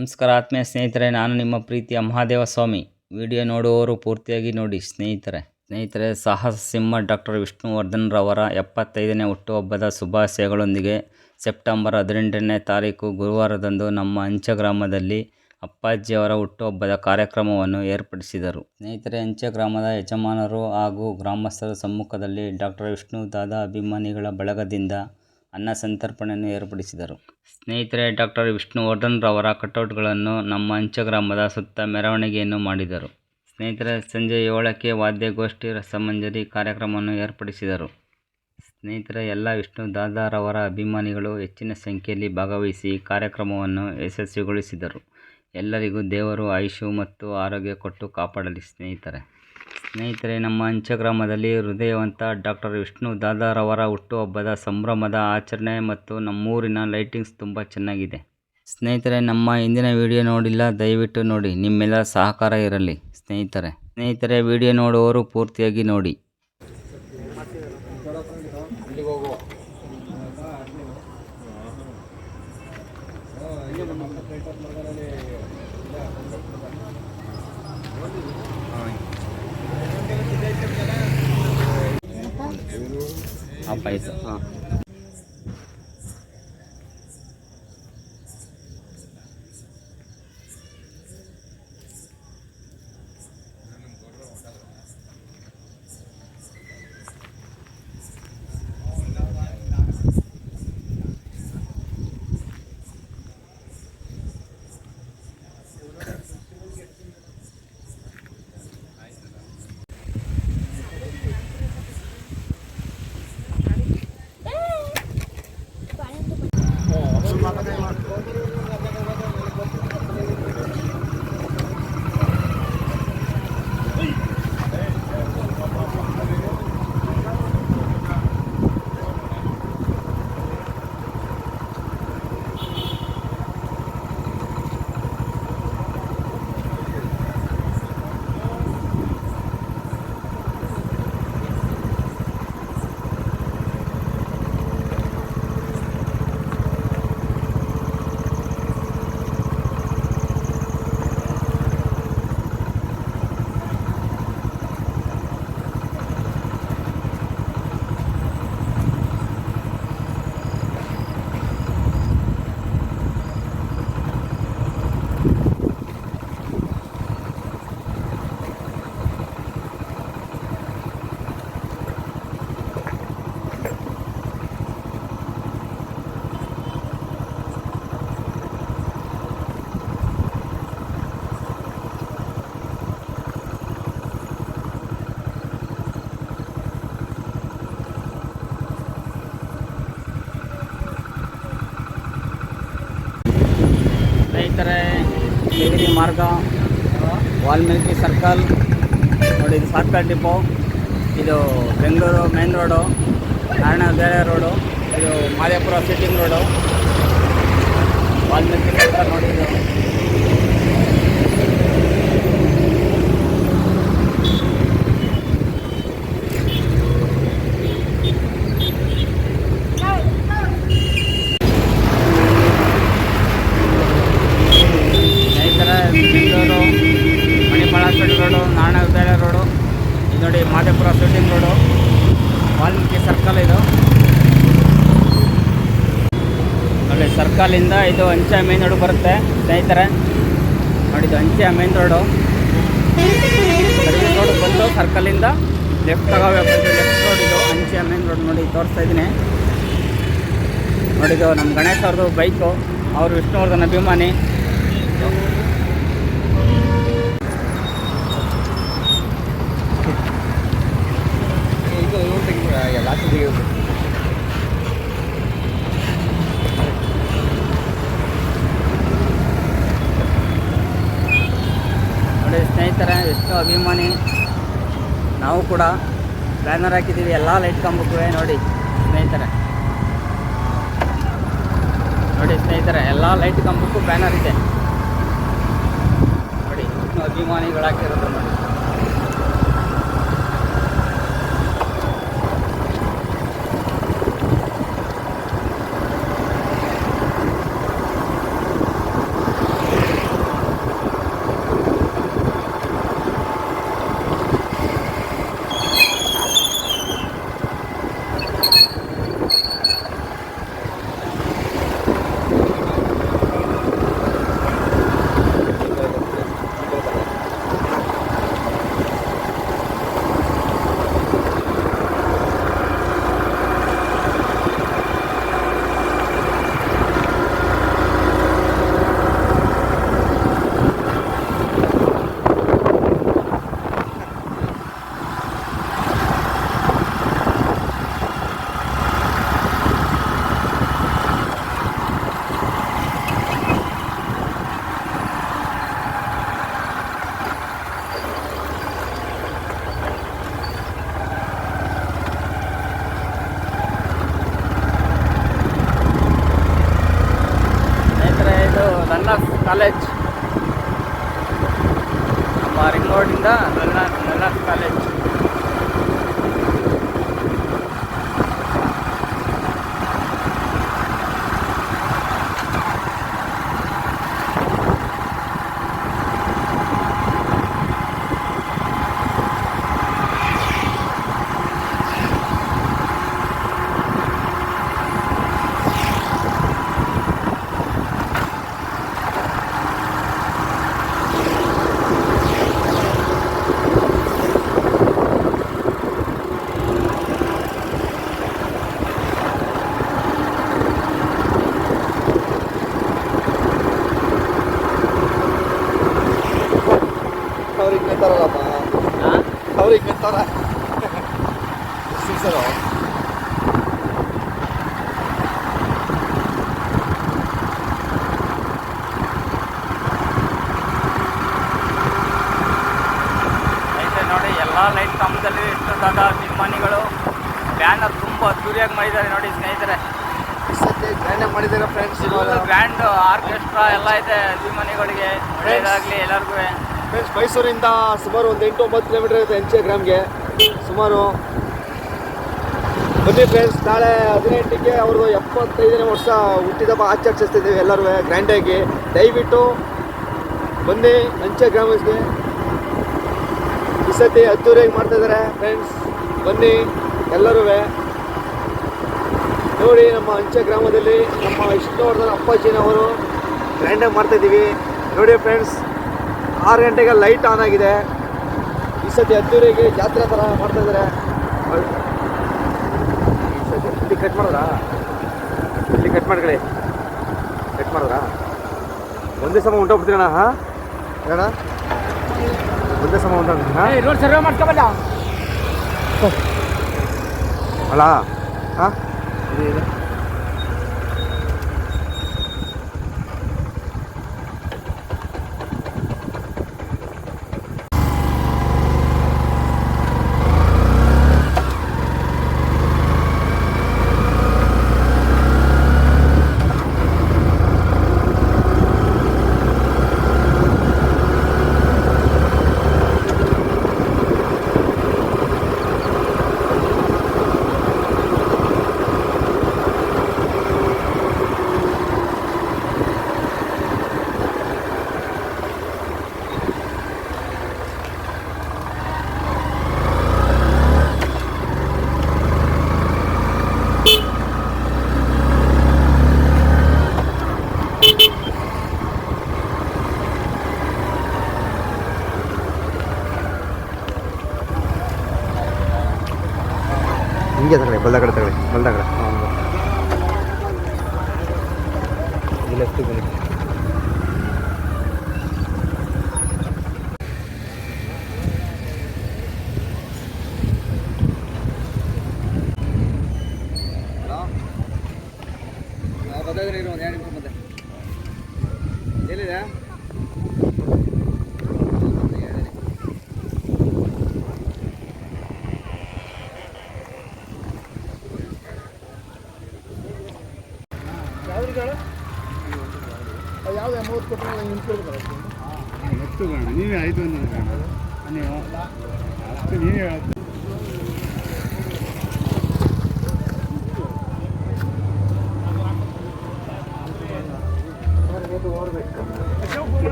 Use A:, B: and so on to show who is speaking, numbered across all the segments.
A: ನಮಸ್ಕಾರ ಆತ್ಮೀಯ ಸ್ನೇಹಿತರೆ, ನಾನು ನಿಮ್ಮ ಪ್ರೀತಿಯ ಮಹಾದೇವ ಸ್ವಾಮಿ. ವಿಡಿಯೋ ನೋಡುವವರು ಪೂರ್ತಿಯಾಗಿ ನೋಡಿ. ಸ್ನೇಹಿತರೆ ಸ್ನೇಹಿತರೆ ಸಾಹಸ ಸಿಂಹ ಡಾಕ್ಟರ್ ವಿಷ್ಣುವರ್ಧನ್ರವರ ಎಪ್ಪತ್ತೈದನೇ ಹುಟ್ಟುಹಬ್ಬದ ಶುಭಾಶಯಗಳೊಂದಿಗೆ ಸೆಪ್ಟೆಂಬರ್ ಹದಿನೆಂಟನೇ ತಾರೀಕು ಗುರುವಾರದಂದು ನಮ್ಮ ಅಂಚೆ ಗ್ರಾಮದಲ್ಲಿ ಅಪ್ಪಾಜಿಯವರ ಹುಟ್ಟುಹಬ್ಬದ ಕಾರ್ಯಕ್ರಮವನ್ನು ಏರ್ಪಡಿಸಿದರು. ಸ್ನೇಹಿತರೆ ಅಂಚೆ ಗ್ರಾಮದ ಯಜಮಾನರು ಹಾಗೂ ಗ್ರಾಮಸ್ಥರ ಸಮ್ಮುಖದಲ್ಲಿ ಡಾಕ್ಟರ್ ವಿಷ್ಣು ದಾದಾ ಅಭಿಮಾನಿಗಳ ಬಳಗದಿಂದ ಅನ್ನ ಸಂತರ್ಪಣೆಯನ್ನು ಏರ್ಪಡಿಸಿದರು. ಸ್ನೇಹಿತರೆ ಡಾಕ್ಟರ್ ವಿಷ್ಣುವರ್ಧನ್ ರವರ ಕಟೌಟ್ಗಳನ್ನು ನಮ್ಮ ಅಂಚ ಗ್ರಾಮದ ಸುತ್ತ ಮೆರವಣಿಗೆಯನ್ನು ಮಾಡಿದರು. ಸ್ನೇಹಿತರೆ, ಸಂಜೆ ಏಳಕ್ಕೆ ವಾದ್ಯಗೋಷ್ಠಿ ರಸಮಂಜರಿ ಕಾರ್ಯಕ್ರಮವನ್ನು ಏರ್ಪಡಿಸಿದರು. ಸ್ನೇಹಿತರೆ, ಎಲ್ಲ ವಿಷ್ಣು ದಾದಾರವರ ಅಭಿಮಾನಿಗಳು ಹೆಚ್ಚಿನ ಸಂಖ್ಯೆಯಲ್ಲಿ ಭಾಗವಹಿಸಿ ಕಾರ್ಯಕ್ರಮವನ್ನು ಯಶಸ್ವಿಗೊಳಿಸಿದರು. ಎಲ್ಲರಿಗೂ ದೇವರು ಆಯುಷು ಮತ್ತು ಆರೋಗ್ಯ ಕೊಟ್ಟು ಕಾಪಾಡಲಿ ಸ್ನೇಹಿತರೆ. ಸ್ನೇಹಿತರೆ, ನಮ್ಮ ಅಂಚೆ ಗ್ರಾಮದಲ್ಲಿ ಹೃದಯವಂತ ಡಾಕ್ಟರ್ ವಿಷ್ಣು ದಾದಾರವರ ಹುಟ್ಟುಹಬ್ಬದ ಸಂಭ್ರಮದ ಆಚರಣೆ ಮತ್ತು ನಮ್ಮೂರಿನ ಲೈಟಿಂಗ್ಸ್ ತುಂಬ ಚೆನ್ನಾಗಿದೆ. ಸ್ನೇಹಿತರೆ, ನಮ್ಮ ಹಿಂದಿನ ವಿಡಿಯೋ ನೋಡಿಲ್ಲ, ದಯವಿಟ್ಟು ನೋಡಿ. ನಿಮ್ಮೆಲ್ಲ ಸಹಕಾರ ಇರಲಿ. ಸ್ನೇಹಿತರೆ ಸ್ನೇಹಿತರೆ, ವಿಡಿಯೋ ನೋಡುವವರು ಪೂರ್ತಿಯಾಗಿ ನೋಡಿ. 杯子啊。ಸ್ನೇಹಿತರೆ ದೇವಿರಿ ಮಾರ್ಗ, ವಾಲ್ಮೀಕಿ ಸರ್ಕಲ್. ನೋಡಿ, ಇದು ಸರ್ಕಲ್ ಡಿಪೋ. ಇದು Bengaluru main road Narayana Bele road, ಇದು Madepura sitting road. Valmiki circle ನೋಡಿ ಸ್ನೇಹಿತರೆ Bengaluru Manipal hospital road Narayana Bele road ಇದು ನೋಡಿ Madepura shooting road Valmiki circle ಇದು ಸರ್ಕಲಿಂದ ಇದು ಅಂಚೆ ಮೇನ್ ರೋಡ್ ಬರುತ್ತೆ. ಸ್ನೇಹಿತರೆ ಇದು ಅಂಚೆ ಮೇನ್ ರೋಡು. ರೋಡ್ ಬಂದು ಸರ್ಕಲಿಂದ ಲೆಫ್ಟ್ ತಗೋಬೇಕು ಲೆಫ್ಟ್ ರೋಡ್ ಇದು ಅಂಚೆ ಮೇನ್ ರೋಡ್ ನೋಡಿ ತೋರಿಸ್ತಾ ಇದ್ದೀನಿ. ನೋಡಿ ನಮ್ಮ ಗಣೇಶ್ ಅವ್ರದ್ದು ಬೈಕು ಅವರು ವಿಷ್ಣುವರ್ಧನ್ ಅಭಿಮಾನಿ. ನೋಡಿ ಅಭಿಮಾನಿ. ನಾವು ಕೂಡ ಬ್ಯಾನರ್ ಹಾಕಿದ್ದೀವಿ, ಎಲ್ಲ ಲೈಟ್ ಕಂಬಕ್ಕೂ ನೋಡಿ ಸ್ನೇಹಿತರೆ. ನೋಡಿ ಸ್ನೇಹಿತರೆ, ಎಲ್ಲ ಲೈಟ್ ಕಂಬಕ್ಕೂ ಬ್ಯಾನರ್ ಇದೆ. ನೋಡಿ ಅಭಿಮಾನಿಗಳು ಹಾಕಿರೋದು
B: ಕಾಲೇಜ್. ನಮ್ಮ ರಿಂಗ್ ರೋಡಿಂದ ನಲ್ನಾಥ್ ನಲ್ನಾಥ್ ಕಾಲೇಜ್
C: ಅವ್ರಿಗೆ ಮೆತ್ತಾರಲ್ಲಪ್ಪ ಅವ್ರಿಗೆ ಮೆತ್ತಾರ ಸರ್
B: ಐತೆ ನೋಡಿ ಎಲ್ಲ ಲೈಟ್ ಕಂಬದಲ್ಲಿ ದೊಡ್ಡ ಅಭಿಮಾನಿಗಳು. ಬ್ಯಾನರ್ ತುಂಬ ಅದ್ದೂರಿಯಾಗಿ ಮಾಡಿದ್ದಾರೆ ನೋಡಿ ಸ್ನೇಹಿತರೆ.
C: ಮಾಡಿದ್ದಾರೆ ಫ್ರೆಂಡ್ಸ್
B: ಗ್ರ್ಯಾಂಡ್ ಆರ್ಕೆಸ್ಟ್ರಾ ಎಲ್ಲ ಇದೆ ಅಭಿಮಾನಿಗಳಿಗೆ. ಒಳ್ಳೇದಾಗಲಿ ಎಲ್ಲರಿಗೂ.
C: ಫ್ರೆಂಡ್ಸ್ ಮೈಸೂರಿಂದ ಸುಮಾರು ಒಂದು ಎಂಟು ಒಂಬತ್ತು ಕಿಲೋಮೀಟರ್ ಇರುತ್ತೆ ಎಂಚೆ ಗ್ರಾಮ್ಗೆ. ಸುಮಾರು ಬನ್ನಿ ಫ್ರೆಂಡ್ಸ್ ನಾಳೆ ಹದಿನೆಂಟಕ್ಕೆ ಅವರು ಎಪ್ಪತ್ತೈದನೇ ವರ್ಷ ಹುಟ್ಟಿದಬ್ಬ ಆಚರಿಸ್ತಿದ್ದೀವಿ ಎಲ್ಲರೂ ಗ್ರ್ಯಾಂಡಾಗಿ ದಯವಿಟ್ಟು ಬನ್ನಿ ಅಂಚೆ ಗ್ರಾಮಸ್ಗೆ ಈ ಸತಿ ಅದ್ದೂರಿಯಾಗಿ ಮಾಡ್ತಾ ಇದ್ದಾರೆ ಫ್ರೆಂಡ್ಸ್ ಬನ್ನಿ ಎಲ್ಲರೂ ನೋಡಿ ನಮ್ಮ ಅಂಚೆ ಗ್ರಾಮದಲ್ಲಿ ನಮ್ಮ ವಿಷ್ಣುವರ್ಧನ್ ಅಪ್ಪಾಜಿನವರು ಗ್ರ್ಯಾಂಡಾಗಿ ಮಾಡ್ತಾಯಿದ್ದೀವಿ ನೋಡಿ ಫ್ರೆಂಡ್ಸ್ ಆರು ಗಂಟೆಗೆ ಲೈಟ್ ಆನ್ ಆಗಿದೆ. ಈ ಸತಿ ಅದ್ದೂರಿಗೆ ಜಾತ್ರೆ ಥರ ಮಾಡ್ತಾ ಇದ್ದಾರೆ. ಈ ಸತಿ ಇಲ್ಲಿ ಕಟ್ ಮಾಡೋದಾ ಇಲ್ಲಿ ಕಟ್ ಮಾಡ್ಕೊಳ್ಳಿ. ಕಟ್ ಮಾಡೋದಾ ಒಂದೇ ಸಮ ಹೊಂಟೋಗ್ಬಿಡ್ತೀರಣ್ಣ ಹಾಂ? ಹೇಳ ಒಂದೇ ಸಮ ಹಾಂ?
B: ರೋಡ್ ಸರ್ವೆ ಮಾಡ್ಕೊಬಲ್ಲ
C: ಅಲ್ಲ ಹಾಂ ಇದು ಇದು ಹಿಂಗೆ ತಗೊಳ್ಳಿ ಬಲ್ದ ಕಡೆ ತಗೊಳ್ಳಿ ಬಲ್ದ ಕಡೆ ಲೆಫ್ಟ್ ಬನ್ನಿ ಒಂದು ಎರಡು ನಿಮಿಷ ಮತ್ತೆ ಎಲ್ಲಿದೆ ಯಾವ್ದು ಮೂವತ್ತು ಕೊಟ್ಟರೆ ನಿಂತ್ಕೊಳ್ತಾರೆ
D: ಎಷ್ಟು ಕಾಣ ನೀವೇ ಐದು ಒಂದು ಅಂದ್ರೆ ನೀವು ಅಷ್ಟು ನೀವೇ ಹತ್ತು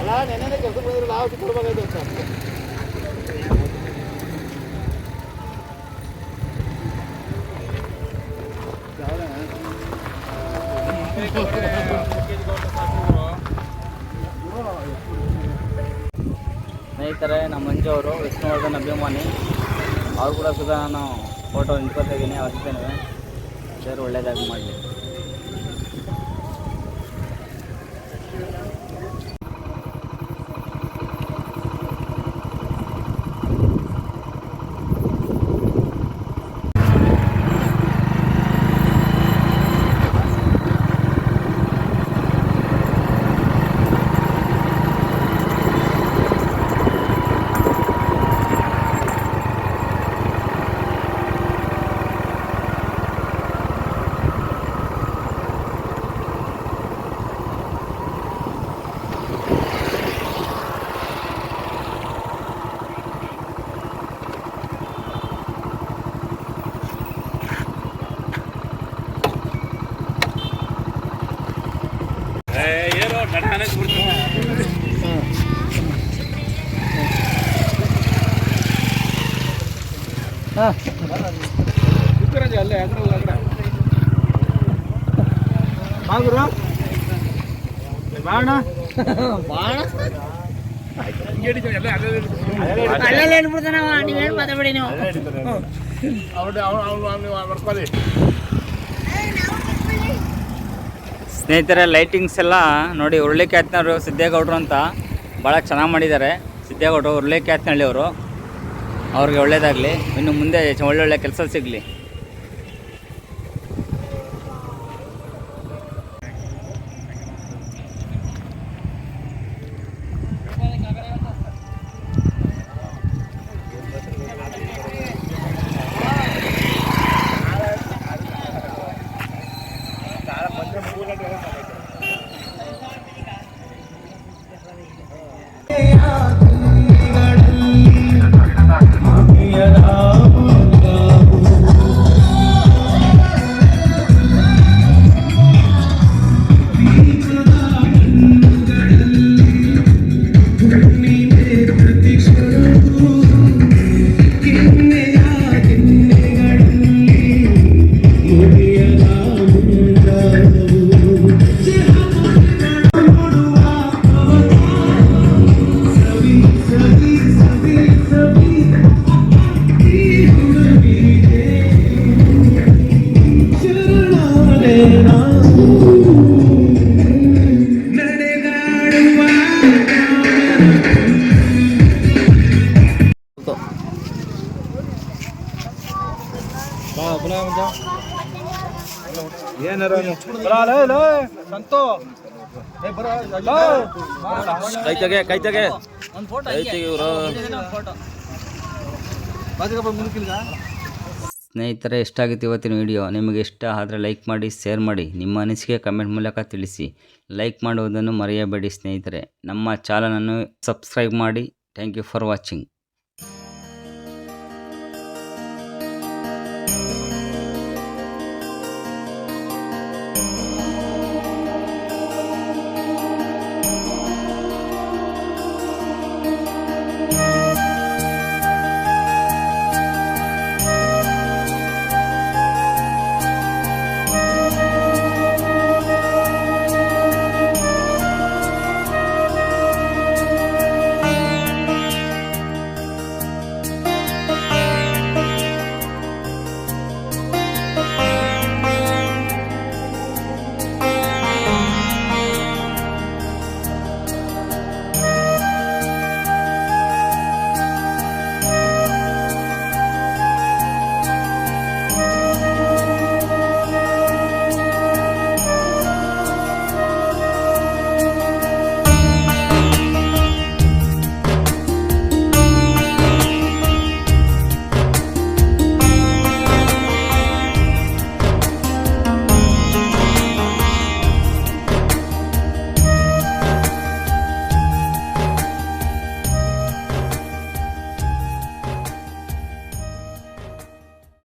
C: ಅಲ್ಲ, ನೆನ್ನೆ ಕೆಲಸ ಬಂದಿರಲ್ಲ ಯಾವ ಕೊಡ್ಬೇಕಾಯ್ತು ಅಂತ.
B: ಸ್ನೇಹಿತರೆ, ನಮ್ಮ ಮಂಜು ಅವರು ವಿಷ್ಣುವರ್ಧನ್ ಅಭಿಮಾನಿ. ಅವ್ರು ಕೂಡ ಸುಧಾ, ನಾನು ಫೋಟೋ ನಿಂತ್ಕೊತಾ ಇದ್ದೀನಿ ಹಚ್ತೇನೆ ದೇವರು ಒಳ್ಳೇದಾಗಿ ಮಾಡಲಿ.
E: ಬಾಗುರು ಬಾಣ?
B: ಅಲ್ಲೆಲ್ಲ ಹೇಳ್ಬಿಡ್ತಾನವ ನೀವೇನು ಮಾತಾಡ್ಬೇಡಿ ನೀವು.
D: ಸ್ನೇಹಿತರೆ ಲೈಟಿಂಗ್ಸ್ ಎಲ್ಲ ನೋಡಿ ಉರುಳಿಕ್ಯಾತ್ನವರು ಸಿದ್ದೇಗೌಡರು ಅಂತ ಭಾಳ ಚೆನ್ನಾಗಿ ಮಾಡಿದ್ದಾರೆ. ಸಿದ್ದೇಗೌಡರು ಉರುಳಿಕ್ಯಾತ್ನಹಳ್ಳಿ ಅವರು ಅವ್ರಿಗೆ ಒಳ್ಳೇದಾಗಲಿ. ಇನ್ನು ಮುಂದೆ ಒಳ್ಳೊಳ್ಳೆ ಕೆಲಸ ಸಿಗಲಿ.
E: ಸಂತು.
F: ಕೈ ತೆಗೆ ಕೈ ತೆಗೆ. ಕೈ ತೆಗೆ ಇವ್ರು
D: ಸ್ನೇಹಿತರೆ ಎಷ್ಟಾಗಿತ್ತು ಇವತ್ತಿನ ವಿಡಿಯೋ. ನಿಮಗೆ ಇಷ್ಟ ಆದರೆ ಲೈಕ್ ಮಾಡಿ ಶೇರ್ ಮಾಡಿ. ನಿಮ್ಮ ಅನಿಸಿಕೆ ಕಮೆಂಟ್ ಮೂಲಕ ತಿಳಿಸಿ. ಲೈಕ್ ಮಾಡುವುದನ್ನು ಮರೆಯಬೇಡಿ ಸ್ನೇಹಿತರೆ. ನಮ್ಮ ಚಾನಲನ್ನು ಸಬ್ಸ್ಕ್ರೈಬ್ ಮಾಡಿ. Thank you for watching.